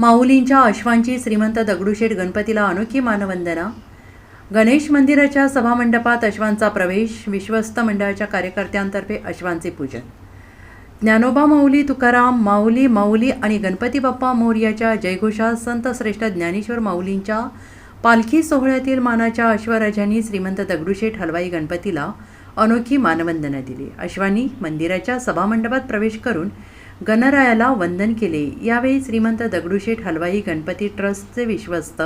माऊलींच्या अश्वांची श्रीमंत दगडूशेठ गणपतीला अनोखी मानवंदना. गणेश मंदिराच्या सभामंडपात अश्वांचा प्रवेश विश्वस्त मंडळाच्या कार्यकर्त्यांतर्फे अश्वांचे पूजन. ज्ञानोबा माऊली तुकाराम माऊली माऊली आणि गणपती बाप्पा मोर्याच्या जयघोषात संत श्रेष्ठ ज्ञानेश्वर माऊलींच्या पालखी सोहळ्यातील मानाच्या अश्वराजांनी श्रीमंत दगडूशेठ हलवाई गणपतीला अनोखी मानवंदना दिली. अश्वांनी मंदिराच्या सभामंडपात प्रवेश करून गणरायाला वंदन केले. यावेळी श्रीमंत दगडूशेठ हलवाई गणपती ट्रस्टचे विश्वस्त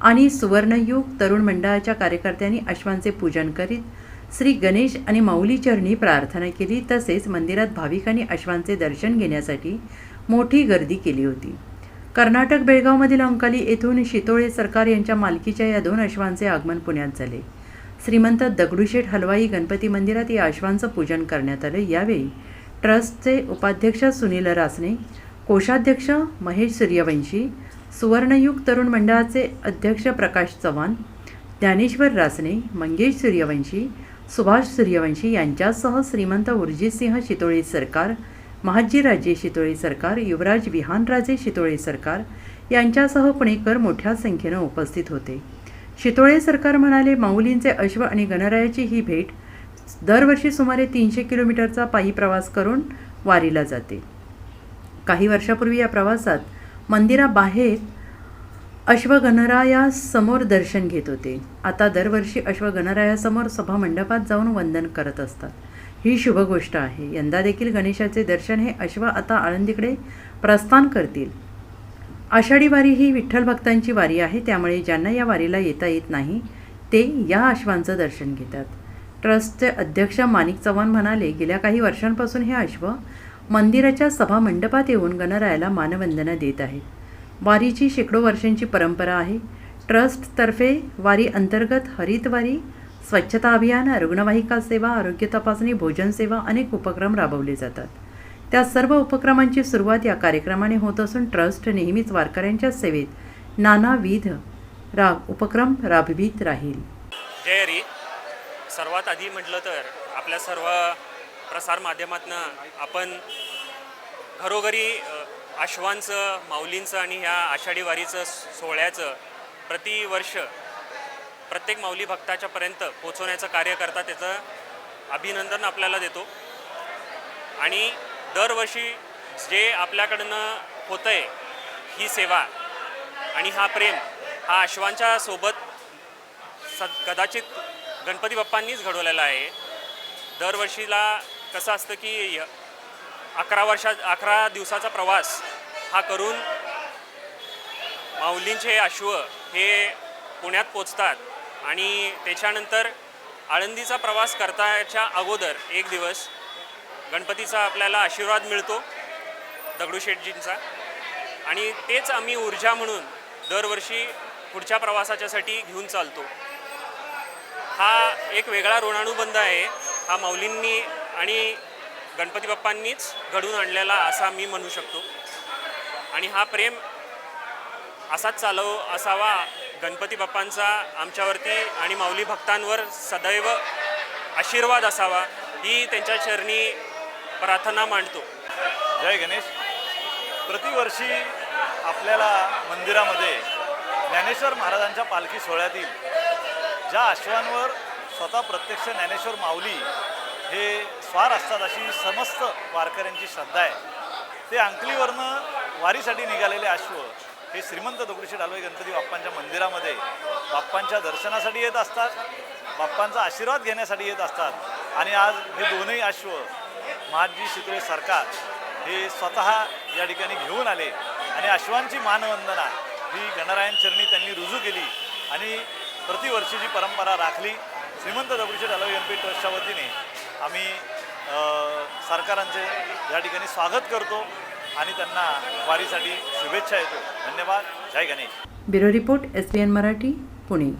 आणि सुवर्णयुग तरुण मंडळाच्या कार्यकर्त्यांनी अश्वांचे पूजन करीत श्री गणेश आणि माऊली चरणी प्रार्थना केली. तसेच मंदिरात भाविकांनी अश्वांचे दर्शन घेण्यासाठी मोठी गर्दी केली होती. कर्नाटक बेळगावमधील अंकाली येथून शितोळे सरकार यांच्या मालकीच्या या दोन अश्वांचे आगमन पुण्यात झाले. श्रीमंत दगडूशेठ हलवाई गणपती मंदिरात या अश्वांचं पूजन करण्यात आलं. यावेळी ट्रस्टचे उपाध्यक्ष सुनील रासने कोषाध्यक्ष महेश सूर्यवंशी सुवर्णयुग तरुण मंडळाचे अध्यक्ष प्रकाश चव्हाण ज्ञानेश्वर रासने मंगेश सूर्यवंशी सुभाष सूर्यवंशी यांच्यासह श्रीमंत उर्जितसिंह शितोळे सरकार महाजीराजे शितोळे सरकार युवराज विहानराजे शितोळे सरकार यांच्यासह पुणेकर मोठ्या संख्येनं उपस्थित होते. शितोळे सरकार म्हणाले माऊलींचे अश्व आणि गणरायाची ही भेट दरवर्षी सुमारे तीनशे किलोमीटरचा पायी प्रवास करून वारीला जाते. काही वर्षापूर्वी या प्रवासात मंदिराबाहेर अश्वगणरायासमोर दर्शन घेत होते. आता दरवर्षी अश्वगणरायासमोर सभामंडपात जाऊन वंदन करत असतात. ही शुभ गोष्ट आहे. यंदा देखील गणेशाचे दर्शन हे अश्व आता आळंदीकडे प्रस्थान करतील. आषाढी वारी ही विठ्ठल भक्तांची वारी आहे. त्यामुळे ज्यांना या वारीला येता येत नाही ते या अश्वांचं दर्शन घेतात. ट्रस्टचे अध्यक्ष माणिक चव्हाण म्हणाले गेल्या काही वर्षांपासून हे अश्व मंदिराच्या सभामंडपात येऊन गणरायाला मानवंदना देत आहे. वारीची शेकडो वर्षांची परंपरा आहे. ट्रस्टतर्फे वारी अंतर्गत हरितवारी स्वच्छता अभियान रुग्णवाहिका सेवा आरोग्य तपासणी भोजन सेवा अनेक उपक्रम राबवले जातात. त्या सर्व उपक्रमांची सुरुवात या कार्यक्रमाने होत असून ट्रस्ट नेहमीच वारकऱ्यांच्या सेवेत नानाविध रा उपक्रम राबवित राहील. सर्वात आधी म्हटलं तर आपल्या सर्व प्रसारमाध्यमातनं आपण घरोघरी आश्वांचं माऊलींचं आणि ह्या आषाढी वारीचं सोहळ्याचं प्रतिवर्ष प्रत्येक माऊली भक्ताच्यापर्यंत पोचवण्याचं कार्य करता त्याचं अभिनंदन आपल्याला देतो. आणि दरवर्षी जे आपल्याकडनं होतं आहे ही सेवा आणि हा प्रेम हा अश्वांच्या सोबत स कदाचित गणपती बाप्पांनीच घडवलेला आहे. दरवर्षीला कसं असतं की अकरा वर्षा अकरा दिवसाचा प्रवास हा करून माऊलींचे अश्व हे पुण्यात पोचतात आणि त्याच्यानंतर आळंदीचा प्रवास करताच्या अगोदर एक दिवस गणपतीचा आपल्याला आशीर्वाद मिळतो दगडूशेठजींचा आणि तेच आम्ही ऊर्जा म्हणून दरवर्षी पुढच्या प्रवासाच्यासाठी घेऊन चालतो. हा एक वेगळा ऋणानुबंध आहे. हा माऊलींनी आणि गणपती बाप्पांनीच घडून आणलेला असा मी म्हणू शकतो. आणि हा प्रेम असाच चालव असावा गणपती बाप्पांचा आमच्यावरती आणि माऊली भक्तांवर सदैव आशीर्वाद असावा ही त्यांच्या चरणी प्रार्थना मांडतो. जय गणेश. प्रतिवर्षी आपल्याला मंदिरामध्ये ज्ञानेश्वर महाराजांच्या पालखी सोहळ्यातील ज्या अश्वांवर स्वतः प्रत्यक्ष ज्ञानेश्वर माऊली हे स्वार असतात अशी समस्त वारकऱ्यांची श्रद्धा आहे. ते अंकलीवरनं वारीसाठी निघालेले अश्व हे श्रीमंत दगडूशेठ हलवाई गणपती बाप्पांच्या मंदिरामध्ये बाप्पांच्या दर्शनासाठी येत असतात बाप्पांचा आशीर्वाद घेण्यासाठी येत असतात आणि आज हे दोनही अश्व महाजी शितळे सरकार हे स्वतः या ठिकाणी घेऊन आले आणि अश्वांची मानवंदना ही गणरायन चरणी त्यांनी रुजू केली आणि प्रतिवर्षी जी परंपरा राखली श्रीमंत दगडूशेठ एम पी ट्रस्टच्या वतीने आम्ही सरकारांचे या ठिकाणी स्वागत करतो आणि त्यांना वारीसाठी शुभेच्छा येतो धन्यवाद. जय Ganesh. Bureau report S B N Marathi Pune.